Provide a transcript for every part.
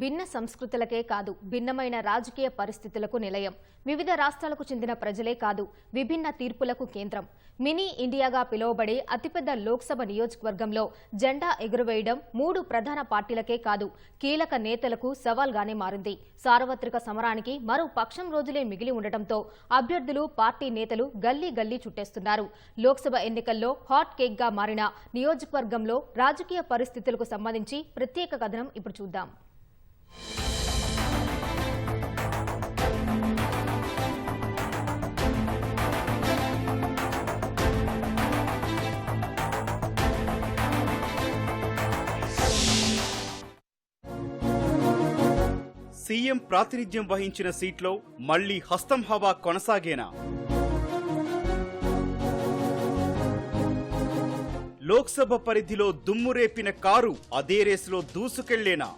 భిన్న సంస్కృతులకే కాదు భిన్నమైన రాజకీయ పరిస్థితులకు నిలయం. వివిధ రాష్ట్రాలకు చెందిన ప్రజలే కాదు విభిన్న తీర్పులకు కేంద్రం. మినీ ఇండియాగా పిలువబడే అతిపెద్ద లోక్సభ నియోజకవర్గంలో జెండా ఎగురవేయడం మూడు ప్రధాన పార్టీలకే కాదు కీలక నేతలకు సవాల్గానే మారింది. సార్వత్రిక సమరానికి మరో పక్షం రోజులే మిగిలి ఉండటంతో అభ్యర్థులు పార్టీ నేతలు గల్లీ గల్లీ చుట్టేస్తున్నారు. లోక్సభ ఎన్నికల్లో హాట్ కేక్గా మారిన నియోజకవర్గంలో రాజకీయ పరిస్థితులకు సంబంధించి ప్రత్యేక కథనం ఇప్పుడు చూద్దాం. సీఎం ప్రాతినిధ్యం వహించిన సీట్లో మళ్ళీ హస్తం హవా కొనసాగేనా? లోక్సభ పరిధిలో దుమ్మురేపిన కారు అదే రేసులో దూసుకెళ్ళేనా?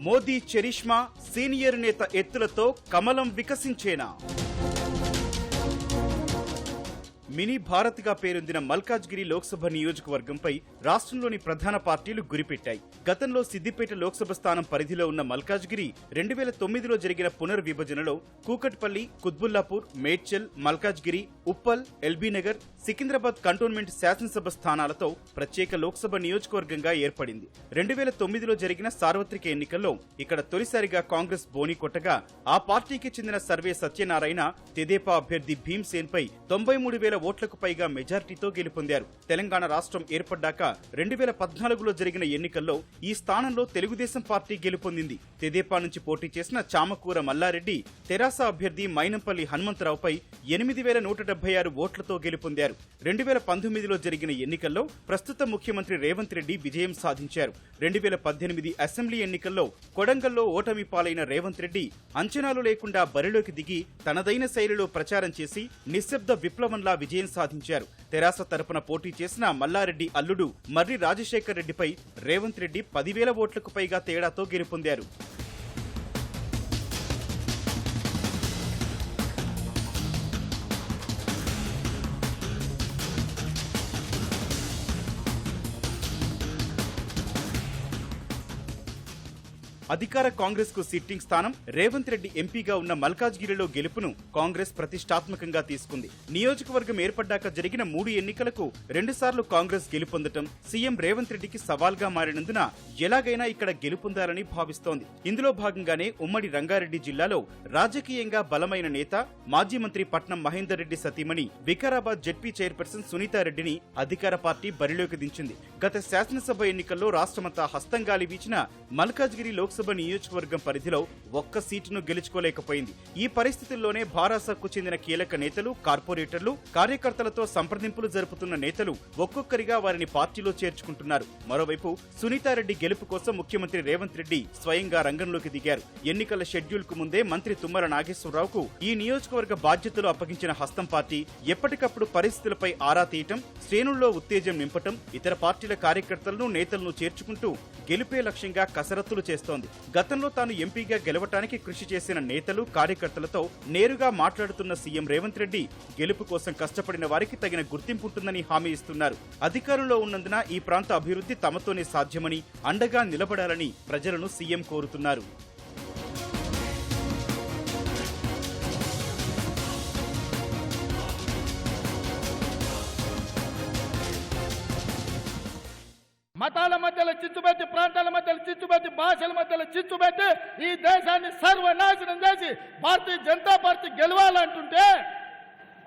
మోదీ చరిష్మా సీనియర్ నేత ఎత్తులతో కమలం వికసించేనా? మినీ భారత్గా పేరొందిన మల్కాజ్గిరి లోక్సభ నియోజకవర్గంపై రాష్ట్రంలోని ప్రధాన పార్టీలు గురిపెట్టాయి. గతంలో సిద్దిపేట లోక్సభ స్థానం పరిధిలో ఉన్న మల్కాజ్గిరి రెండు వేల తొమ్మిదిలో జరిగిన పునర్విభజనలో కూకట్పల్లి కుత్బుల్లాపూర్ మేడ్చల్ మల్కాజ్గిరి ఉప్పల్ ఎల్బీనగర్ సికింద్రాబాద్ కంటోన్మెంట్ శాసనసభ స్థానాలతో ప్రత్యేక లోక్సభ నియోజకవర్గంగా ఏర్పడింది. రెండు వేల తొమ్మిదిలో జరిగిన సార్వత్రిక ఎన్నికల్లో ఇక్కడ తొలిసారిగా కాంగ్రెస్ బోని కొట్టగా ఆ పార్టీకి చెందిన సర్వే సత్యనారాయణ తెదేపా అభ్యర్థి భీమ్సేన్ పై తొంభై మూడు వేల ఓట్లకు పైగా మెజార్టీతో గెలుపొందారు. తెలంగాణ రాష్ట్రం ఏర్పడ్డాక రెండు వేల పద్నాలుగులో జరిగిన ఎన్నికల్లో ఈ స్థానంలో తెలుగుదేశం పార్టీ గెలుపొందింది. తెదేపా నుంచి పోటీ చేసిన చామకూర మల్లారెడ్డి తెరాస అభ్యర్థి మైనంపల్లి హనుమంతరావుపై ఎనిమిది వేల నూట డెబ్బై ఆరు ఓట్లతో గెలుపొందారు. రెండు వేల పంతొమ్మిదిలో జరిగిన ఎన్నికల్లో ప్రస్తుత ముఖ్యమంత్రి రేవంత్ రెడ్డి విజయం సాధించారు. రెండు వేల పద్దెనిమిది అసెంబ్లీ ఎన్నికల్లో కొడంగల్లో ఓటమి పాలైన రేవంత్ రెడ్డి అంచనాలు లేకుండా బరిలోకి దిగి తనదైన శైలిలో ప్రచారం చేసి నిశ్శబ్ద విప్లవంలా విజయం సాధించారు. తెరాస తరపున పోటీ చేసిన మల్లారెడ్డి అల్లుడు మర్రి రాజశేఖర్ రెడ్డిపై రేవంత్ రెడ్డి పదివేల ఓట్లకు పైగా తేడాతో గెలుపొందారు. అధికార కాంగ్రెస్కు సిట్టింగ్ స్థానం రేవంత్ రెడ్డి ఎంపీగా ఉన్న మల్కాజ్గిరిలో గెలుపును కాంగ్రెస్ ప్రతిష్టాత్మకంగా తీసుకుంది. నియోజకవర్గం ఏర్పడ్డాక జరిగిన మూడు ఎన్నికలకు రెండుసార్లు కాంగ్రెస్ గెలుపొందటం సీఎం రేవంత్ రెడ్డికి సవాల్గా మారినందున ఎలాగైనా ఇక్కడ గెలుపొందాలని భావిస్తోంది. ఇందులో భాగంగానే ఉమ్మడి రంగారెడ్డి జిల్లాలో రాజకీయంగా బలమైన నేత మాజీ మంత్రి పట్నం మహేందర్ రెడ్డి సతీమణి వికారాబాద్ జెడ్పీ చైర్పర్సన్ సునీతారెడ్డిని అధికార పార్టీ బరిలోకి దించింది. గత శాసనసభ ఎన్నికల్లో రాష్ట్రమంతా హస్తంగాలి వీచిన మల్కాజ్గిరి లోక్సభ నియోజకవర్గం పరిధిలో ఒక్క సీటును గెలుచుకోలేకపోయింది. ఈ పరిస్థితుల్లోనే భారాసకు చెందిన కీలక నేతలు కార్పొరేటర్లు కార్యకర్తలతో సంప్రదింపులు జరుపుతున్న నేతలు ఒక్కొక్కరిగా వారిని పార్టీలో చేర్చుకుంటున్నారు. మరోవైపు సునీతారెడ్డి గెలుపు కోసం ముఖ్యమంత్రి రేవంత్ రెడ్డి స్వయంగా రంగంలోకి దిగారు. ఎన్నికల షెడ్యూల్కు ముందే మంత్రి తుమ్మల నాగేశ్వరరావుకు ఈ నియోజకవర్గ బాధ్యతలు అప్పగించిన హస్తం పార్టీ ఎప్పటికప్పుడు పరిస్థితులపై ఆరా తీయటం శ్రేణుల్లో ఉత్తేజం నింపటం ఇతర పార్టీల కార్యకర్తలను నేతలను చేర్చుకుంటూ గెలుపే లక్ష్యంగా కసరత్తులు చేస్తోంది. గతంలో తాను ఎంపీగా గెలవటానికి కృషి చేసిన నేతలు కార్యకర్తలతో నేరుగా మాట్లాడుతున్న సీఎం రేవంత్ రెడ్డి గెలుపు కోసం కష్టపడిన వారికి తగిన గుర్తింపు ఉంటుందని హామీ ఇస్తున్నారు. అధికారంలో ఉన్నందున ఈ ప్రాంత అభివృద్ధి తమతోనే సాధ్యమని అండగా నిలబడాలని ప్రజలను సీఎం కోరుతున్నారు. మతాల మధ్యలో చిచ్చుపెట్టి ప్రాంతాల మధ్యలో చిచ్చుపెట్టి భాషల మధ్యలో చిచ్చుపెట్టి ఈ దేశాన్ని సర్వనాశనం చేసి భారతీయ జనతా పార్టీ గెలవాలంటుంటే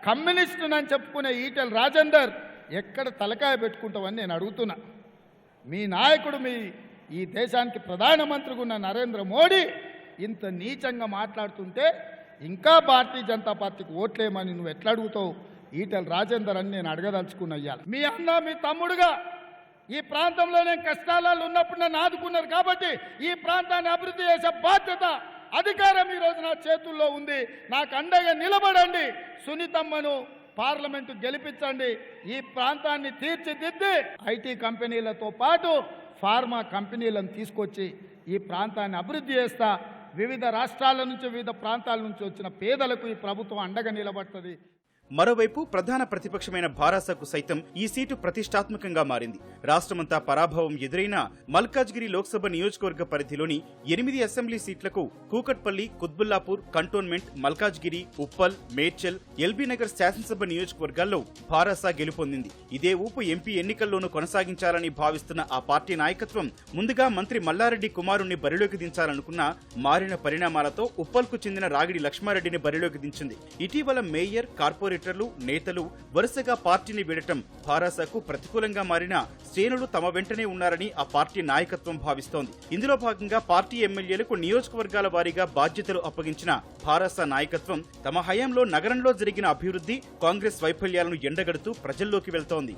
కమ్యూనిస్టు అని చెప్పుకునే ఈటెల రాజేందర్ ఎక్కడ తలకాయ పెట్టుకుంటామని నేను అడుగుతున్నా. మీ నాయకుడు మీ ఈ దేశానికి ప్రధానమంత్రిగా ఉన్న నరేంద్ర మోడీ ఇంత నీచంగా మాట్లాడుతుంటే ఇంకా భారతీయ జనతా పార్టీకి ఓట్లేమని నువ్వు ఎట్లా అడుగుతావు? ఈటెల రాజేందర్ అని నేను అడగదలుచుకున్న అయ్యాలి మీ అన్న మీ తమ్ముడుగా ఈ ప్రాంతంలో నేను కష్టాలలో ఉన్నప్పుడు నన్ను ఆదుకున్నారు కాబట్టి ఈ ప్రాంతాన్ని అభివృద్ధి చేసే బాధ్యత అధికారం ఈ రోజు నా చేతుల్లో ఉంది. నాకు అండగా నిలబడండి. సునీతమ్మను పార్లమెంటు గెలిపించండి. ఈ ప్రాంతాన్ని తీర్చిదిద్ది ఐటీ కంపెనీలతో పాటు ఫార్మా కంపెనీలను తీసుకొచ్చి ఈ ప్రాంతాన్ని అభివృద్ధి చేస్తా. వివిధ రాష్ట్రాల నుంచి వివిధ ప్రాంతాల నుంచి వచ్చిన పేదలకు ఈ ప్రభుత్వం అండగా నిలబడుతుంది. మరోవైపు ప్రధాన ప్రతిపక్షమైన భారాసకు సైతం ఈ సీటు ప్రతిష్టాత్మకంగా మారింది. రాష్ట్రమంతా పరాభవం ఎదురైనా మల్కాజ్గిరి లోక్సభ నియోజకవర్గ పరిధిలోని ఎనిమిది అసెంబ్లీ సీట్లకు కూకట్పల్లి కుత్బుల్లాపూర్ కంటోన్మెంట్ మల్కాజ్గిరి ఉప్పల్ మేడ్చల్ ఎల్బీ నగర్ శాసనసభ నియోజకవర్గాల్లో భారాసా గెలుపొందింది. ఇదే ఊపు ఎంపీ ఎన్నికల్లోనూ కొనసాగించాలని భావిస్తున్న ఆ పార్టీ నాయకత్వం ముందుగా మంత్రి మల్లారెడ్డి కుమారుణ్ణి బరిలోకి దించాలనుకున్న మారిన పరిణామాలతో ఉప్పల్కు చెందిన రాగిడి లక్ష్మారెడ్డిని బరిలోకి దించింది. ఇటీవల మేయర్ కార్పొరేట్ కార్పొరేటర్లు నేతలు వరుసగా పార్టీని వీడటం భారాసకు ప్రతికూలంగా మారిన శ్రేణులు తమ వెంటనే ఉన్నారని ఆ పార్టీ నాయకత్వం భావిస్తోంది. ఇందులో భాగంగా పార్టీ ఎమ్మెల్యేలకు నియోజకవర్గాల వారీగా బాధ్యతలు అప్పగించిన భారాస నాయకత్వం తమ హయాంలో నగరంలో జరిగిన అభివృద్ధి కాంగ్రెస్ వైఫల్యాలను ఎండగడుతూ ప్రజల్లోకి వెళ్తోంది.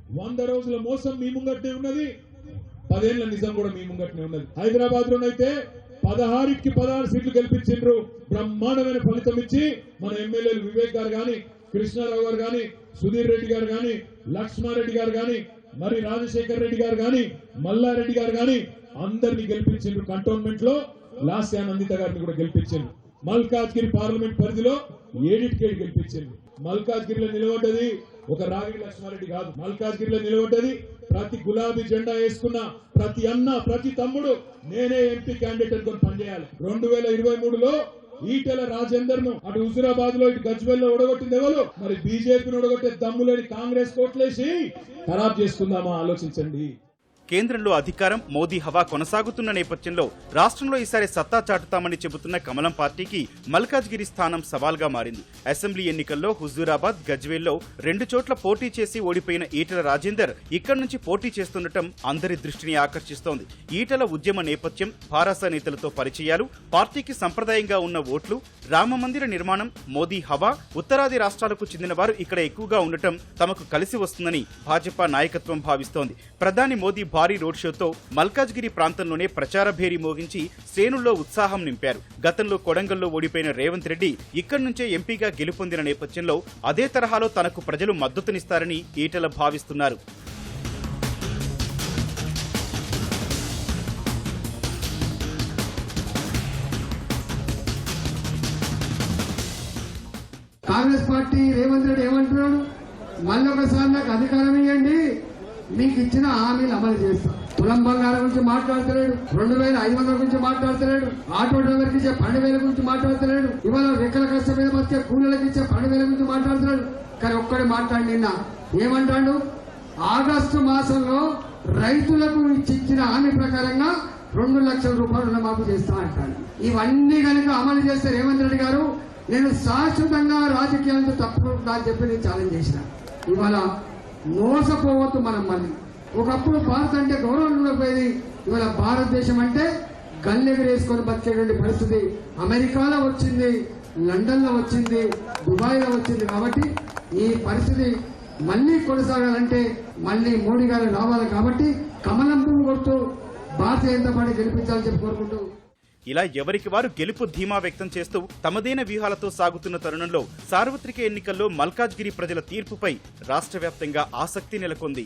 వంద రోజుల మోసం మీ ముంగట్టే ఉన్నది. పదేళ్ళ నిజం కూడా మీ ముంగట్నే ఉన్నది. హైదరాబాద్ లోనైతే పదహారుకి పదహారు సీట్లు గెలిపించిండ్రు. బ్రహ్మాండమైన ఫలితం ఇచ్చి మన ఎమ్మెల్యేలు వివేక్ గారు గాని కృష్ణారావు గారు గాని సుధీర్ రెడ్డి గారు గాని లక్ష్మారెడ్డి గారు గాని మరి రాజశేఖర్ రెడ్డి గారు గాని మల్లారెడ్డి గారు గాని అందరినీ గెలిపించిండ్రు కంటోన్మెంట్లో. లాస్యా నందిత గారిని కూడా గెలిపించిండ్రు. మల్కాజ్గిరి పార్లమెంట్ పరిధిలో ఏడిటికేడు గెలిపించారు మల్కాజ్గిరిలో నిలబడ్డది ఒక రావి లక్ష్మారెడ్డి కాదు. మల్కాజ్గిరిలో నిలబడ్డది. ప్రతి గులాబీ జెండా వేసుకున్న ప్రతి అన్న ప్రతి తమ్ముడు నేనే ఎంపీ క్యాండిడేట్ అనుకొని పనిచేయాలి. రెండు వేల ఇరవై మూడులో ఈటెల రాజేందర్ను అటు హుజురాబాద్లో ఇటు గజ్వెల్లో ఓడగొట్టింది ఎవరు? మరి బీజేపీని ఓడగొట్టే దమ్ములేని కాంగ్రెస్ కోట్లేసి ఖరాబ్ చేసుకుందామా ఆలోచించండి. కేంద్రంలో అధికారం మోదీ హవా కొనసాగుతున్న నేపథ్యంలో రాష్ట్రంలో ఈసారి సత్తా చాటుతామని చెబుతున్న కమలం పార్టీకి మల్కాజ్గిరి స్థానం సవాల్గా మారింది. అసెంబ్లీ ఎన్నికల్లో హుజూరాబాద్ గజ్వేల్లో రెండు చోట్ల పోటీ చేసి ఓడిపోయిన ఈటల రాజేందర్ ఇక్కడి నుంచి పోటీ చేస్తుండటం అందరి దృష్టిని ఆకర్షిస్తోంది. ఈటల ఉద్యమ నేపథ్యం భారాస నేతలతో పరిచయాలు పార్టీకి సంప్రదాయంగా ఉన్న ఓట్లు రామమందిర నిర్మాణం మోదీ హవా ఉత్తరాది రాష్ట్రాలకు చెందిన వారు ఇక్కడ ఎక్కువగా ఉండటం తమకు కలిసి వస్తుందని భాజపా నాయకత్వం భావిస్తోంది. ప్రధాని మోదీ భారీ రోడ్ షోతో మల్కాజ్గిరి ప్రాంతంలోనే ప్రచార భేరి మోగించి శ్రేణుల్లో ఉత్సాహం నింపారు. గతంలో కొడంగల్లో ఓడిపోయిన రేవంత్ రెడ్డి ఇక్కడి నుంచే ఎంపీగా గెలుపొందిన నేపథ్యంలో అదే తరహాలో తనకు ప్రజలు మద్దతునిస్తారని ఈటల భావిస్తున్నారు. కాంగ్రెస్ పార్టీ రేవంత్ రెడ్డి ఏమంటున్నాడు? మళ్ళీ ఒకసారి నాకు అధికారం ఇవ్వండి మీకు ఇచ్చిన హామీలు అమలు చేస్తాం. తులం బంగారం గురించి మాట్లాడతలేడు రెండు వేల ఐదు వందల గురించి మాట్లాడతలేడు ఆటో డ్రైవర్కి ఇచ్చే పన్నెండు వేల గురించి మాట్లాడతలేడు ఇవాళ రెక్కల కష్టం మీద బతికే కూలీలకు ఇచ్చే పన్నెండు వేల గురించి మాట్లాడతలేడు. కానీ ఒక్కడే మాట్లాడి నిన్న ఏమంటాడు? ఆగస్టు మాసంలో రైతులకు ఇచ్చిన హామీ ప్రకారంగా రెండు లక్షల రూపాయలు రుణమాఫీ చేస్తా అంటాడు. ఇవన్నీ కనుక అమలు చేస్తే రేవంత్ రెడ్డి గారు నేను శాశ్వతంగా రాజకీయాలతో తప్పుకుంటా అని చెప్పి నేను ఛాలెంజ్ చేసిన. ఇవాళ మోసపోవద్దు మనం మళ్ళీ. ఒకప్పుడు భారత్ అంటే గౌరవం ఉండకపోయేది. ఇవాళ భారతదేశం అంటే గల్లెగరేసుకొని బతికేటువంటి పరిస్థితి అమెరికాలో వచ్చింది లండన్లో వచ్చింది దుబాయ్లో వచ్చింది కాబట్టి ఈ పరిస్థితి మళ్ళీ కొనసాగాలంటే మళ్ళీ మోడీ గారు రావాలి కాబట్టి కమలం పువ్వు కొడుతూ భారతీయ జనతా పార్టీ గెలిపించాలని చెప్పి కోరుకుంటూ ఇలా ఎవరికి వారు గెలుపు ధీమా వ్యక్తం చేస్తూ తమదైన వ్యూహాలతో సాగుతున్న తరుణంలో సార్వత్రిక ఎన్నికల్లో మల్కాజ్గిరి ప్రజల తీర్పుపై రాష్ట్ర వ్యాప్తంగా ఆసక్తి నెలకొంది.